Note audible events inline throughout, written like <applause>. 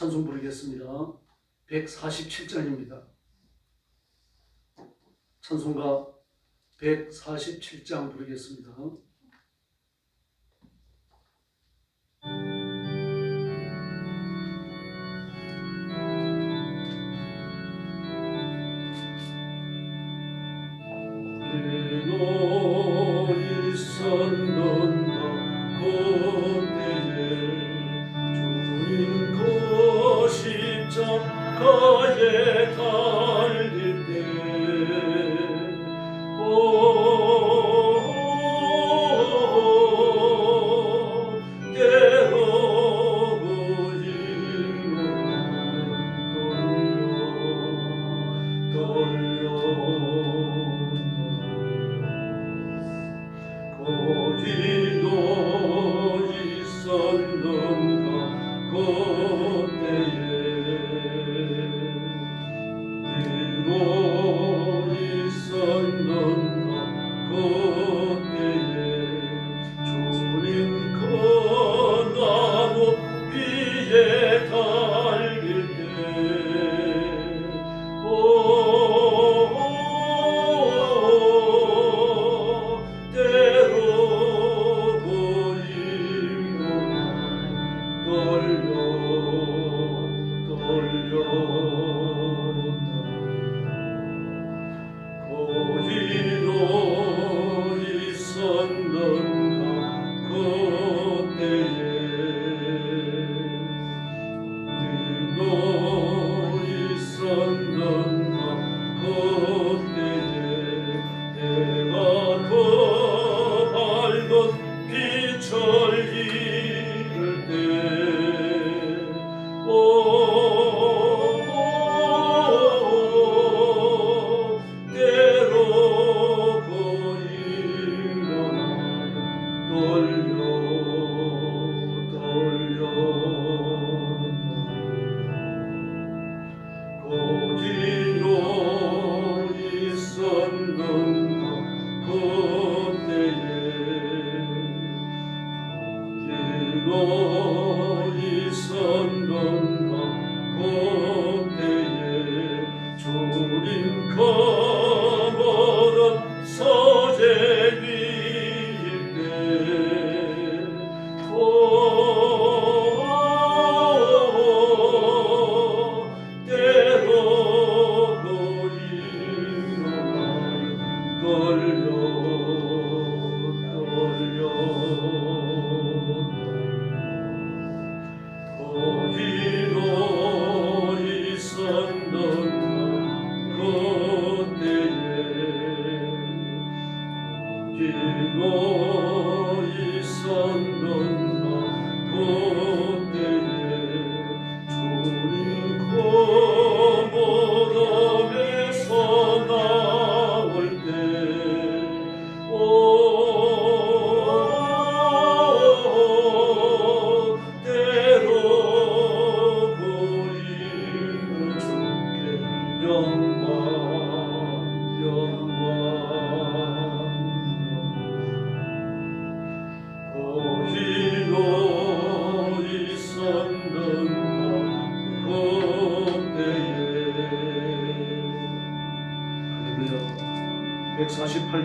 찬송 부르겠습니다. 147장입니다. 찬송가 147장 부르겠습니다.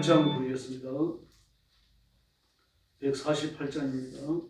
148장 보겠습니다. 148장입니다.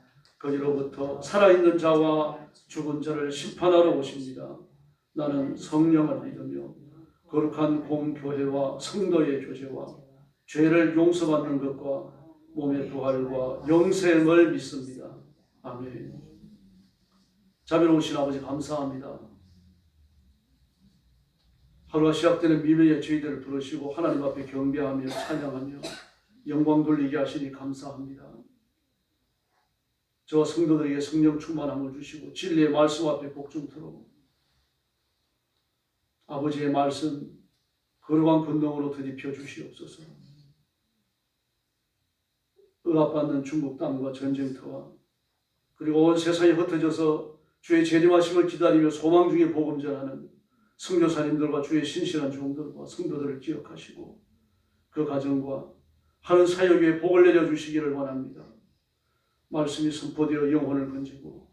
거기로부터 살아있는 자와 죽은 자를 심판하러 오십니다. 나는 성령을 믿으며 거룩한 공교회와 성도의 교제와 죄를 용서받는 것과 몸의 부활과 영생을 믿습니다. 아멘. 자비로우신 아버지 감사합니다. 하루가 시작되는 미래의 저희들을 부르시고 하나님 앞에 경배하며 찬양하며 영광 돌리게 하시니 감사합니다. 저와 성도들에게 성령 충만함을 주시고 진리의 말씀 앞에 복종토록 아버지의 말씀 거룩한 근동으로 드디펴 주시옵소서. 억압받는 중국 땅과 전쟁터와 그리고 온 세상이 흩어져서 주의 재림하심을 기다리며 소망 중에 복음 전하는 성교사님들과 주의 신실한 종들과 성도들을 기억하시고 그 가정과 하는 사역 위에 복을 내려 주시기를 원합니다. 말씀이 선포되어 영혼을 건지고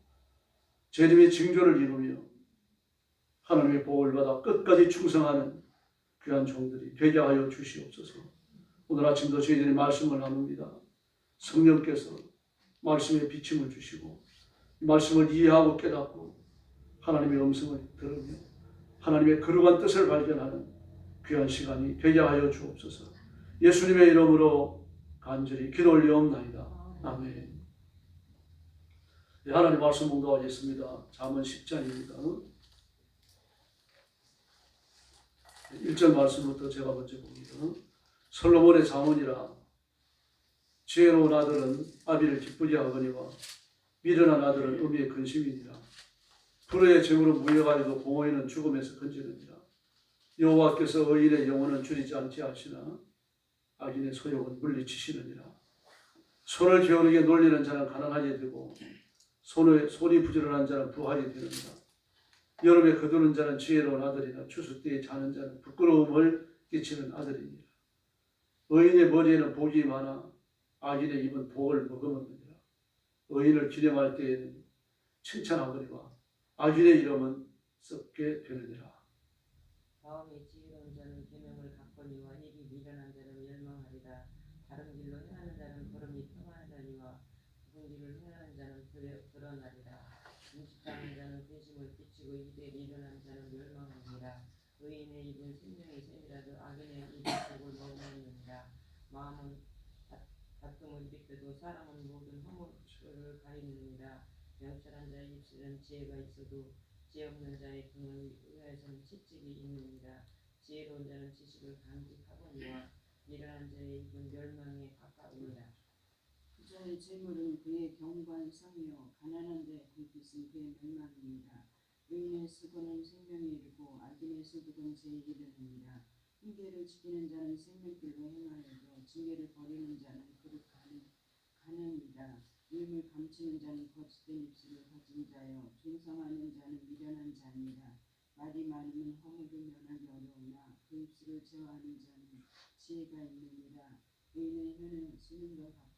재림의 징조를 이루며 하나님의 복을 받아 끝까지 충성하는 귀한 종들이 되게 하여 주시옵소서. 오늘 아침도 저희들이 말씀을 나눕니다. 성령께서 말씀에 비침을 주시고 이 말씀을 이해하고 깨닫고 하나님의 음성을 들으며 하나님의 거룩한 뜻을 발견하는 귀한 시간이 되게 하여 주옵소서. 예수님의 이름으로 간절히 기도 올리옵나이다. 아멘. 네, 하나님 말씀 공부하겠습니다. 잠언 10장입니다. 1절 말씀부터 제가 먼저 봅니다. 솔로몬의 잠언이라 지혜로운 아들은 아비를 기쁘게 하거니와 미련한 아들은 의미의 근심이니라. 불의의 재물은 무효가리도 공허에는 죽음에서 건지느니라. 여호와께서 의인의 영혼은 줄이지 않지 하시나 악인의 소욕은 물리치시느니라. 손을 게으르게 놀리는 자는 가난하게 되고 손에, 손이 부지런한 자는 부하게 되느니라. 여름에 거두는 자는 지혜로운 아들이나 추수 때에 자는 자는 부끄러움을 끼치는 아들이니라. 의인의 머리에는 복이 많아 악인의 입은 복을 머금었느니라. 의인을 기념할 때에는 칭찬하거니와 악인의 이름은 썩게 되느니라. 마음에 지혜로운 자는 계명을 갖거니와 입이 미련한 자는 멸망하리라. 다른 길로 행하는 자는 걸음이 평안하니와 굽은 길을 행하는 자는 드러- 드러나리라. 음식하는 자는 근심을 끼치고 입에 미련한 자는 멸망하니라. 의인의 입은 생명의 샘이라도 악인의 입은 복을 머금느니라. 마음은 다- 다툼을 일으켜도 사람은 모든 허물을 가리느니라. 명철한 자의 입술은 지혜가 있어도 지혜 없는 자의 등은 의아에서는 채찍이 있느니라. 지혜로운 자는 지식을 간직하거니와 미련한 자의 입은 멸망에 가까우니라. 부자의 재물은 그의 경관성이요 가난한 자의 불빛은 그의 멸망입니다. 의인의 수고는 생명에 이르고 악인의 소득은 죄에 이르느니라. 훈계를 지키는 자는 생명길로 행하여도 징계를 버리는 자는 그릇 가는 가는이다. 유임을 감추는 자는 거짓된 입술을 가진 자요 중성하는 자는 미련한 자니라. 말이 많으면 허물을 면하기 어려우나 그 입술을 제어하는 자는 지혜가 있느니라. 의인의 혀는 수능과 같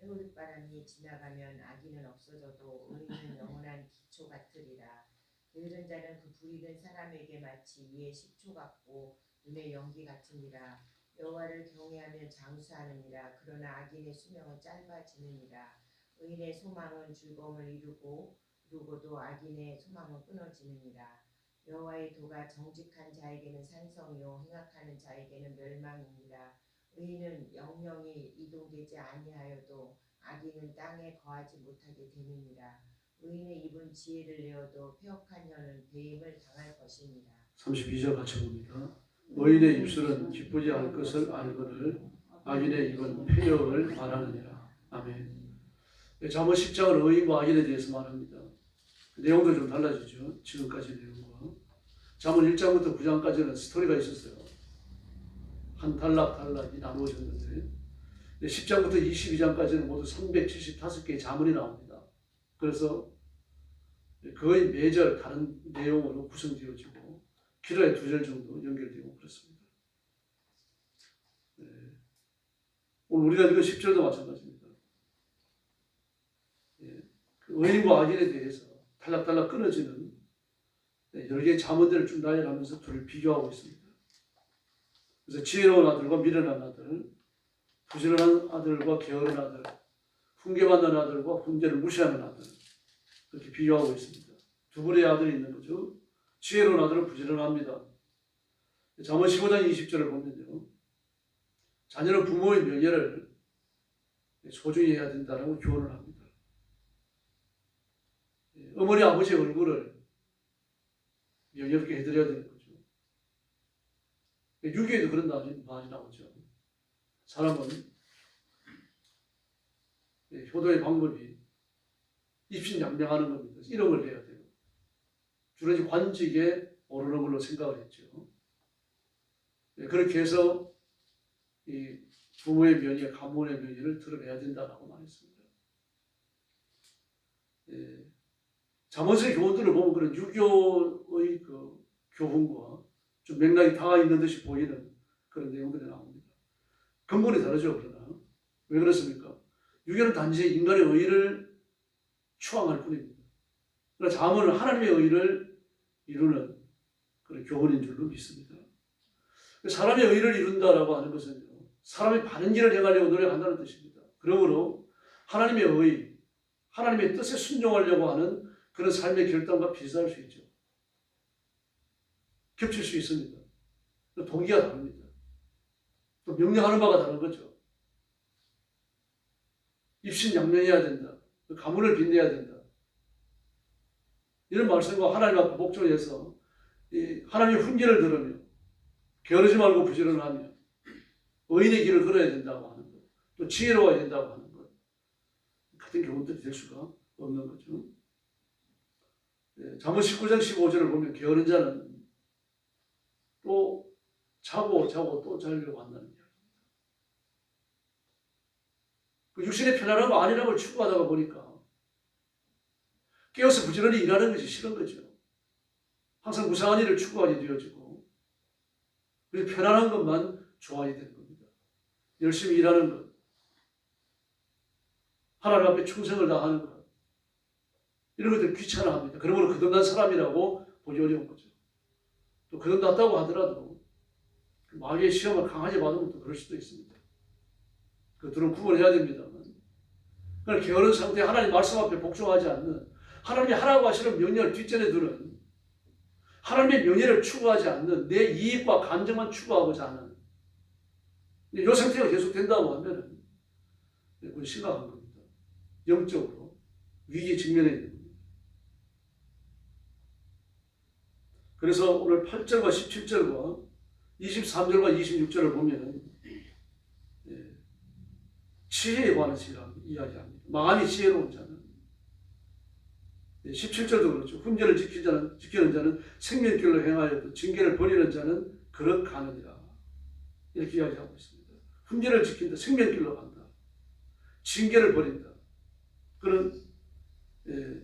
해오르바람이 지나가면 악인은 없어져도 의인은 <laughs> 영원한 기초 같으리라. 게으른 자는 그 불의된 사람에게 마치 이의 식초 같고 눈의 연기 같으니라. 여호와를 경외하면 장수하느니라. 그러나 악인의 수명은 짧아지느니라. 의인의 소망은 즐거움을 이루고 이루고도 악인의 소망은 끊어지느니라. 여호와의 도가 정직한 자에게는 산성이요 행악하는 자에게는 멸망이니라. 의인은 영영이 이동되지 아니하여도 악인은 땅에 거하지 못하게 되느니라. 의인의 입은 지혜를 내어도 폐역한 자는 배임을 당할 것입니다. 32절 같이 봅니다. 의인의 입술은 기쁘지 않을 것을 알거늘 악인의 입은 폐역을 말하느니라. 아멘. 네, 잠언 10장은 의인과 악인에 대해서 말합니다. 그 내용도 좀 달라지죠. 지금까지 내용과. 잠언 1장부터 9장까지는 스토리가 있었어요. 한 단락 단락이 나누어졌는데 10장부터 22장까지는 모두 375개의 자문이 나옵니다. 그래서 거의 매절 다른 내용으로 구성되어지고 기도에 두절 정도 연결되고 그렇습니다. 네. 오늘 우리가 읽은 10절도 마찬가지입니다. 예. 그 의인과 악인에 대해서 탈락탈락 끊어지는 네, 여러 개의 자문들을 쭉 나열하면서 둘을 비교하고 있습니다. 그래서 지혜로운 아들과 미련한 아들, 부지런한 아들과 게으른 아들, 훈계받는 아들과 훈계를 무시하는 아들 그렇게 비교하고 있습니다. 두 분의 아들이 있는 거죠. 지혜로운 아들은 부지런합니다. 잠언 15장 20절을 보면요. 자녀는 부모의 명예를 소중히 해야 된다고 교훈을 합니다. 예, 어머니 아버지의 얼굴을 명예롭게 해드려야 거죠. 유교에도 그런 말이 나오죠. 사람은 예, 효도의 방법이 입신양명하는 겁니다. 이름을 해야 돼요. 주로 이제 관직에 오르는 걸로 생각을 했죠. 예, 그렇게 해서 이 부모의 명예, 가문의 명예를 드러내야 된다라고 말했습니다. 예, 잠언의 교훈들을 보면 그런 유교의 그 교훈과 좀 맥락이 닿아 있는 듯이 보이는 그런 내용들이 나옵니다. 근본이 다르죠, 그러나 왜 그렇습니까? 유교는 단지 인간의 의를 추앙할 뿐입니다. 그러나 잠언은 하나님의 의를 이루는 그런 교훈인 줄로 믿습니다. 사람의 의를 이룬다라고 하는 것은요, 사람이 바른 길을 행하려고 노력한다는 뜻입니다. 그러므로 하나님의 의, 하나님의 뜻에 순종하려고 하는 그런 삶의 결단과 비슷할 수 있죠. 겹칠 수 있습니다. 또 동기가 다릅니다. 또 명령하는 바가 다른 거죠. 입신양명해야 된다. 그 가문을 빛내야 된다. 이런 말씀과 하나님 앞에 이 하나님의 훈계를 들으며 게으르지 말고 부지런하며 의인의 길을 걸어야 된다고 하는 것, 또 지혜로워야 된다고 하는 것 같은 교훈들이 될 수가 없는 거죠. 예, 잠언 19장 15절을 보면 게으른 자는 또 자고 자고 또 자려고 한다는 이야기입니다. 그 육신의 편안함 안일함을 추구하다가 보니까 깨어서 부지런히 일하는 것이 싫은 거죠. 항상 무상한 일을 추구하게 되어지고 그리고 편안한 것만 좋아하게 되는 겁니다. 열심히 일하는 것, 하나님 앞에 충성을 다하는 것 이런 것들 귀찮아합니다. 그러므로 거듭난 사람이라고 보기 어려운 거죠. 또 거듭났다고 하더라도 그 마귀의 시험을 강하게 받으면 또 그럴 수도 있습니다. 그들은 구분해야 됩니다만 그러나 게으른 상태에 하나님 말씀 앞에 복종하지 않는 하나님이 하라고 하시는 명령을 뒷전에 두는 하나님의 명예를 추구하지 않는 내 이익과 감정만 추구하고자 하는 이 상태가 계속된다고 하면 그건 심각한 겁니다. 영적으로 위기에 직면해 있는 겁니다. 그래서 오늘 8절과 17절과 23절과 26절을 보면 예, 지혜에 관해서 이야기합니다. 마음이 지혜로운 자는 17절도 그렇죠. 훈계를 지키 자는, 지키는 자는 생명길로 행하여도 징계를 버리는 자는 그럭가느니라. 이렇게 이야기하고 있습니다. 훈계를 지킨다. 생명길로 간다. 징계를 버린다. 그런 예,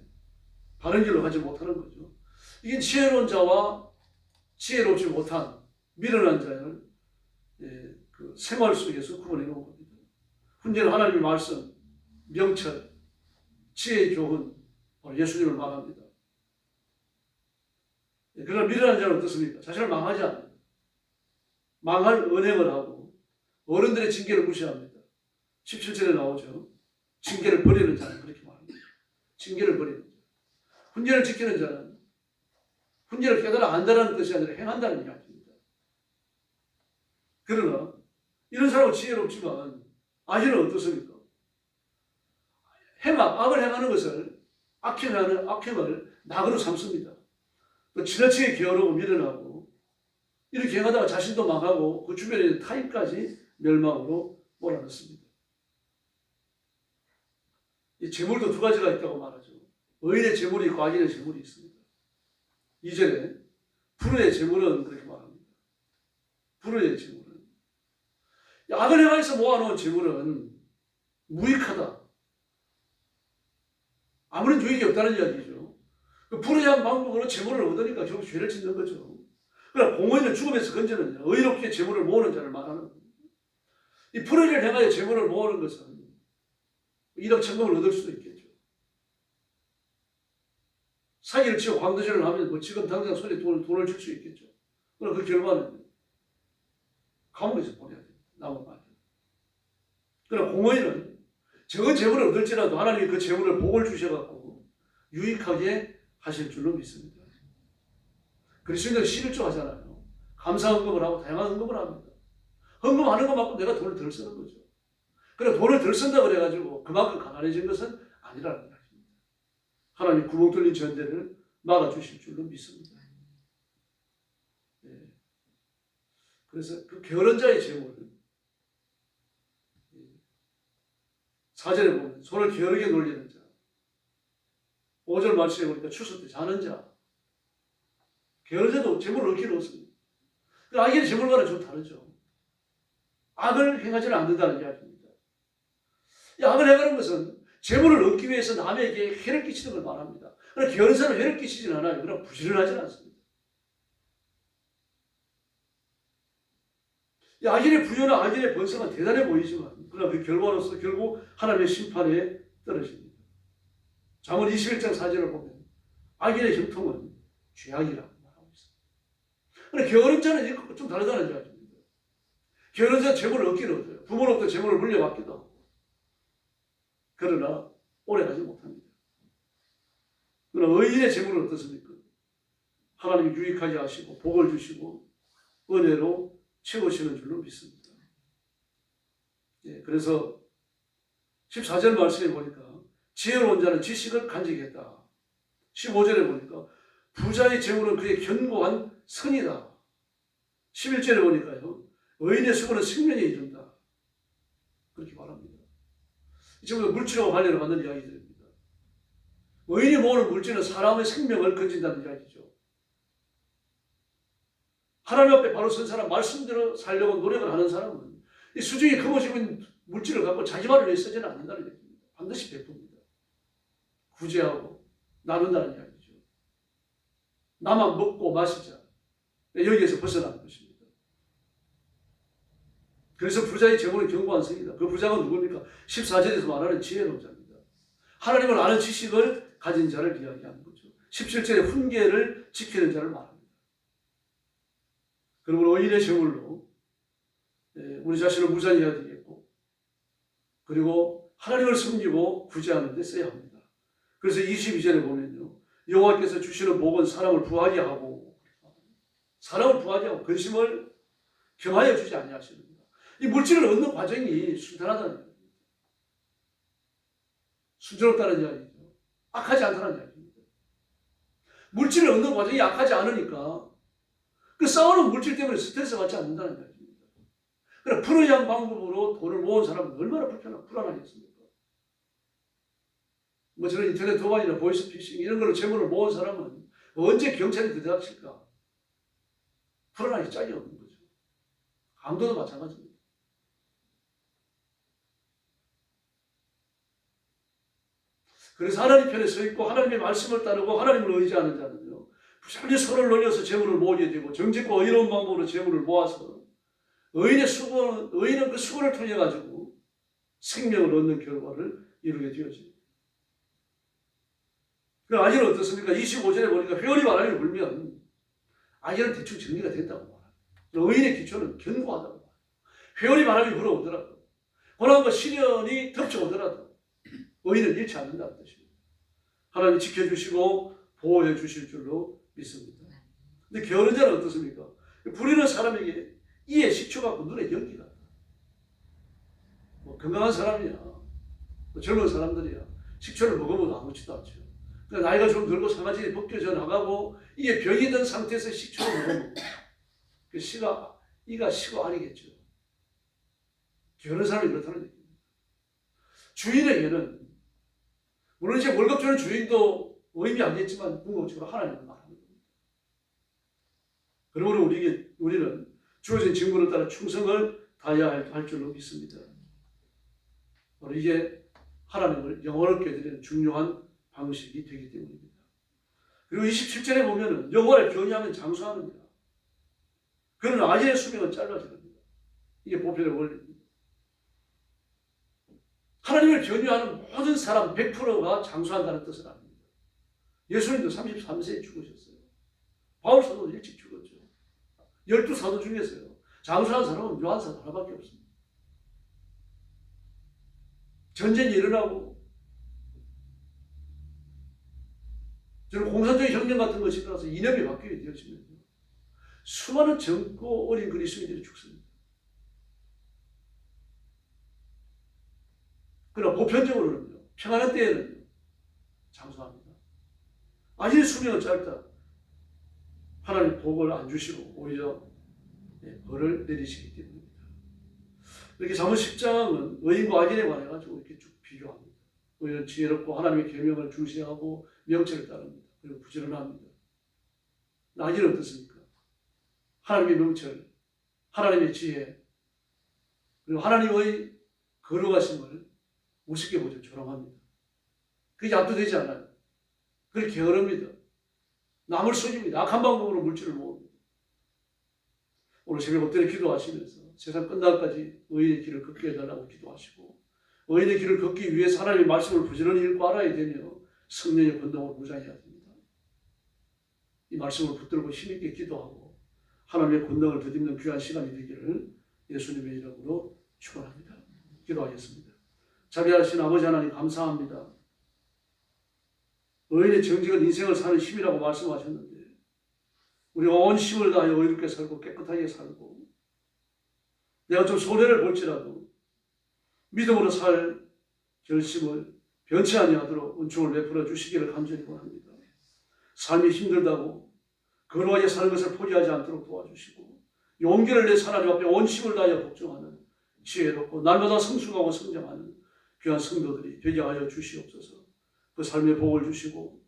바른 길로 가지 못하는 거죠. 이게 지혜로운 자와 지혜롭지 못한 미련한 자를 예, 그 생활 속에서 구분해 놓은 겁니다. 훈계는 하나님의 말씀, 명철, 지혜의 교훈, 예수님을 말합니다. 예, 그러나 미련한 자는 어떻습니까? 자신을 망하지 않아요. 망할 은행을 하고 어른들의 징계를 무시합니다. 17절에 나오죠. 징계를 버리는 자는 그렇게 말합니다. 징계를 버리는 자. 훈계를 지키는 자는 훈계를 깨달아 안다는 뜻이 아니라 행한다는 이야기입니다. 그러나 이런 사람은 지혜롭지만 아직은 어떻습니까? 행악, 악을 행하는 것을 악행하는 악행을 낙으로 삼습니다. 또 지나치게 게으르고 미련하고 이렇게 행하다가 자신도 망하고 그 주변에 있는 타인까지 멸망으로 몰아넣습니다. 이 재물도 두 가지가 있다고 말하죠. 의인의 재물이 악인의 재물이 있습니다. 이전에 불의의 재물은 그렇게 말합니다. 불의의 재물은 악을 행하여서 모아놓은 재물은 무익하다. 아무런 유익이 없다는 이야기죠. 그 불의한 방법으로 재물을 얻으니까 결국 죄를 짓는 거죠. 그러나 공의는 죽음에서 건지는 자, 의롭게 재물을 모으는 자를 말하는 겁니다. 이 불의를 행하여 재물을 모으는 것은 일억 천금을 얻을 수도 있겠죠. 사기를 치고 광도질을 하면 뭐 지금 당장 손에 돈을, 돈을 줄 수 있겠죠. 그러나 그 결과는 감옥에서 보내야 됩니다. 남은 말이. 그러나 공의는 적은 재물을 얻을지라도 하나님이 그 재물을 복을 주셔갖고 유익하게 하실 줄로 믿습니다. 그리스도인들 11조 하잖아요. 감사 헌금을 하고 다양한 헌금을 합니다. 헌금하는 것만큼 내가 돈을 덜 쓰는 거죠. 그래 돈을 덜 쓴다 그래가지고 그만큼 가난해진 것은 아니라는. 하나님 구멍 뚫린 전대를 막아주실 줄로 믿습니다. 예. 그래서 그 게으른 자의 재물은 사절에 보면 손을 게으르게 놀리는 자 5절 말씀에 보니까 추수 때 자는 자 게으른 자도 재물을 얻기는 없습니다. 그 악의 재물과는 좀 다르죠. 악을 행하지는 않는다는 이야기입니다. 이 악을 행하는 것은 재물을 얻기 위해서 남에게 해를 끼치는 걸 말합니다. 그러나 사람은 해를 끼치진 않아요. 그러나 부지런하진 않습니다. 이 악인의 부여나 악인의 번성은 대단해 보이지만 그러나 그 결과로서 결국 하나님의 심판에 떨어집니다. 잠언 21장 4절을 보면 악인의 형통은 죄악이라고 말하고 있습니다. 그런데 게으른 자는 좀 다르다는 이야기입니다. 게으른 자는 재물을 얻기는 얻어요. 부모로부터 재물을 물려받기도 하고 그러나 오래가지 못합니다. 그러나 의인의 재물은 어떻습니까? 하나님이 유익하게 하시고 복을 주시고 은혜로 채우시는 줄로 믿습니다. 예, 그래서 14절 말씀에 보니까 지혜로운 자는 지식을 간직했다. 15절에 보니까 부자의 재물은 그의 견고한 선이다. 11절에 보니까요. 의인의 수고는 생명에 이른다. 그렇게 말합니다. 지금 물질하고 관련을 받는 이야기들입니다. 의인이 모으는 물질은 사람의 생명을 건진다는 이야기죠. 하나님 앞에 바로 선 사람, 말씀대로 살려고 노력을 하는 사람은 이 수중에 금어지고 있는 물질을 갖고 자기만을 위해 쓰지는 않는다는 얘기입니다. 반드시 베풉니다. 구제하고 나눈다는 이야기죠. 나만 먹고 마시자. 여기에서 벗어나는 것입니다. 그래서 부자의 재물은 견고한 성이다. 그 부자가 누굽니까? 14절에서 말하는 지혜로운 자입니다. 하나님을 아는 지식을 가진 자를 이야기하는 거죠. 17절에 훈계를 지키는 자를 말합니다. 그러므로 의인의 재물로 예, 우리 자신을 무장해야 되겠고 그리고 하나님을 섬기고 구제하는 데 써야 합니다. 그래서 22절에 보면요. 여호와께서 주시는 복은 사람을 부하게 하고 사람을 부하게 하고 근심을 경하여 주지 아니하십니다. 이 물질을 얻는 과정이 순탄하다는. 순조롭다는 이야기죠. 악하지 않다는 이야기입니다. 물질을 얻는 과정이 악하지 않으니까 그 싸우는 물질 때문에 스트레스 받지 않는다는 이야기입니다. 그래 불의한 방법으로 돈을 모은 사람은 얼마나 불편하고 불안하겠습니까? 뭐 저런 인터넷 도박이나 보이스피싱 이런 걸로 재물을 모은 사람은 언제 경찰이 들어닥칠까? 불안하기 짝이 없는 거죠. 강도도 마찬가지입니다. 그래서 하나님 편에 서 있고 하나님의 말씀을 따르고 하나님을 의지하는 자는요. 부지런히 서로를 놀려서 재물을 모으게 되고 정직과 의로운 방법으로 재물을 모아서 의인의 수고, 의인은 그 수고를 통해 가지고 생명을 얻는 결과를 이루게 되어집니다. 그 아기는 어떻습니까? 25절에 보니까 회오리 바람이 불면 아기는 대충 정리가 된다고 말합니다. 의인의 기초는 견고하다고 말합니다. 회오리 바람이 불어오더라도 고난과 시련이 덮쳐오더라도 의인은 잃지 않는다는 뜻입니다. 하나님 지켜주시고 보호해 주실 줄로 믿습니다. 근데 게으른 자는 어떻습니까? 부리는 사람에게 이에 식초갖고 눈에 연기가 뭐 건강한 사람이야 뭐 젊은 사람들이야 식초를 먹어봐도 아무렇지도 않죠. 그 나이가 좀 들고 상아질이 벗겨져 나가고 이게 병이 든 상태에서 식초를 먹으면 그 씨가 이가 시고 아니겠죠. 여러 사람이 그렇다는 얘기입니다. 주인에게는 물론 이제 월급 주는 주인도 의미 알겠지만 궁극적으로 하나님을 말하는 겁니다. 그러므로 우리에게 우리는 주어진 직무를 따라 충성을 다해야 할, 할 줄로 믿습니다. 바로 이게 하나님을 영원롭게 드리는 중요한 방식이 되기 때문입니다. 그리고 27절에 보면은 영혼을 변이하면 장수하느니라. 그는 아이의 수명은 짧아집니다. 이게 보편의 원리입니다. 하나님을 변유하는 모든 사람 100%가 장수한다는 뜻을 압니다. 예수님도 33세에 죽으셨어요. 바울 사도도 일찍 죽었죠. 열두 사도 중에서요. 장수한 사람은 요한 사도 하나밖에 없습니다. 전쟁이 일어나고 저는 공산주의 혁명 같은 것이 일어나서 이념이 바뀌게 되어지면요. 수많은 젊고 어린 그리스도인들이 죽습니다. 그러나 보편적으로는요, 평안한 때에는요, 장수합니다. 아직 수명은 짧다. 하나님 복을 안 주시고 오히려 예, 벌을 내리시기 때문입니다. 이렇게 잠언 10장은 의인과 악인에 관해 가지고 이렇게 쭉 비교합니다. 의인은 지혜롭고 하나님의 계명을 중시하고 명철을 따릅니다. 그리고 부지런합니다. 악인은 어떻습니까? 하나님의 명철, 하나님의 지혜, 그리고 하나님의 거룩하심을 우습게 보죠. 조롱합니다. 그게 압도되지 않아요. 그렇게 게으릅니다. 남을 속입니다. 악한 방법으로 물질을 모읍니다. 오늘 새벽 엎드려 기도하시면서 세상 끝날까지 의인의 길을 걷게 해달라고 기도하시고 의인의 길을 걷기 위해서 하나님의 말씀을 부지런히 읽고 알아야 되며 성령의 권능을 무장해야 됩니다. 이 말씀을 붙들고 힘있게 기도하고 하나님의 권능을 덧입는 귀한 시간이 되기를 예수님의 이름으로 축원합니다. 기도하겠습니다. 자비하신 아버지 하나님 감사합니다. 의인의 정직은 인생을 사는 힘이라고 말씀하셨는데 우리가 온 힘을 다하여 의롭게 살고 깨끗하게 살고 내가 좀 손해를 볼지라도 믿음으로 살 결심을 변치 아니하도록 은총을 베풀어 주시기를 간절히 원합니다. 삶이 힘들다고 거룩하게 사는 것을 포기하지 않도록 도와주시고 용기를 내 하나님 앞에 온 힘을 다하여 복종하는 지혜롭고 날마다 성숙하고 성장하는 귀한 성도들이 되게 하여 주시옵소서. 그 삶의 복을 주시고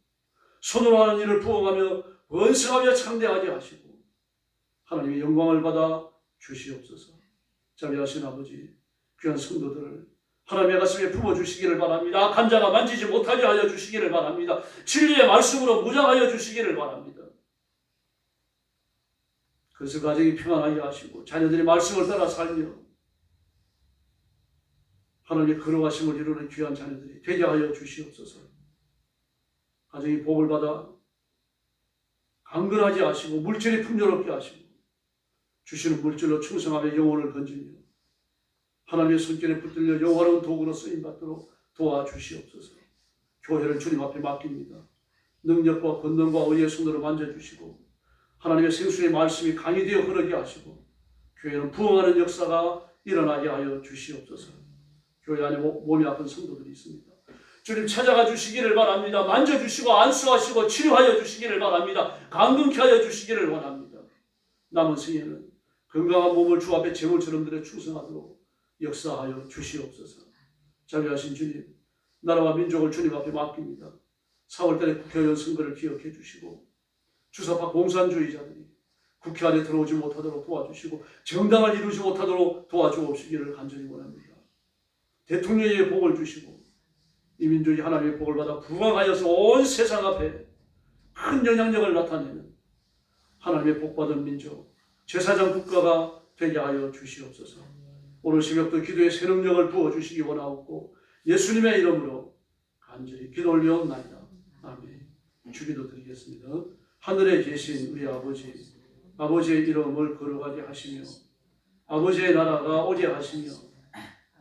손으로 하는 일을 부응하며 번성하며 창대하게 하시고 하나님의 영광을 받아 주시옵소서. 자비하신 아버지 귀한 성도들을 하나님의 가슴에 품어주시기를 바랍니다. 악한 자가 만지지 못하게 하여 주시기를 바랍니다. 진리의 말씀으로 무장하여 주시기를 바랍니다. 그래서 가정이 평안하게 하시고 자녀들이 말씀을 따라 살며 하나님의 거룩하심을 이루는 귀한 자녀들이 되게 하여 주시옵소서. 가정이 복을 받아 강건하게 하시고 물질이 풍요롭게 하시고 주시는 물질로 충성하며 영혼을 건지며 하나님의 손길에 붙들려 영화로운 도구로 쓰임 받도록 도와주시옵소서. 교회를 주님 앞에 맡깁니다. 능력과 권능과 의의 손으로 만져주시고 하나님의 생수의 말씀이 강이 되어 흐르게 하시고 교회는 부흥하는 역사가 일어나게 하여 주시옵소서. 교회 안에 몸- 몸이 아픈 성도들이 있습니다. 주님 찾아가 주시기를 바랍니다. 만져주시고 안수하시고 치료하여 주시기를 바랍니다. 강건케 하여 주시기를 원합니다. 남은 생에는 건강한 몸을 주 앞에 제물처럼 들여 충성하도록 역사하여 주시옵소서. 자비하신 주님, 나라와 민족을 주님 앞에 맡깁니다. 4월달에 국회의원 선거를 기억해 주시고 주사파 공산주의자들이 국회 안에 들어오지 못하도록 도와주시고 정당을 이루지 못하도록 도와주옵시기를 간절히 원합니다. 대통령의 복을 주시고 이 민족이 하나님의 복을 받아 부강하여서 온 세상 앞에 큰 영향력을 나타내는 하나님의 복받은 민족 제사장 국가가 되게 하여 주시옵소서. 오늘 새벽도 기도에 새 능력을 부어 주시기 원하옵고 예수님의 이름으로 간절히 기도 올려옵나이다. 아멘. 주기도 드리겠습니다. 하늘에 계신 우리 아버지, 아버지의 이름을 거룩하게 하시며 아버지의 나라가 오게 하시며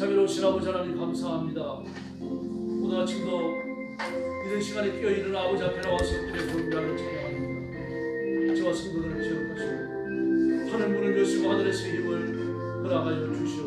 자비로우신 아버지 하나님 감사합니다. 오늘 아침도 이런 시간에 뛰어 일어나 아버지 앞에 나와서 그의 본명을 찬양합니다. 저와 성도들을 기억하시고 하늘 문을 여시고 하늘에서 힘을 허락하여 주시옵소서.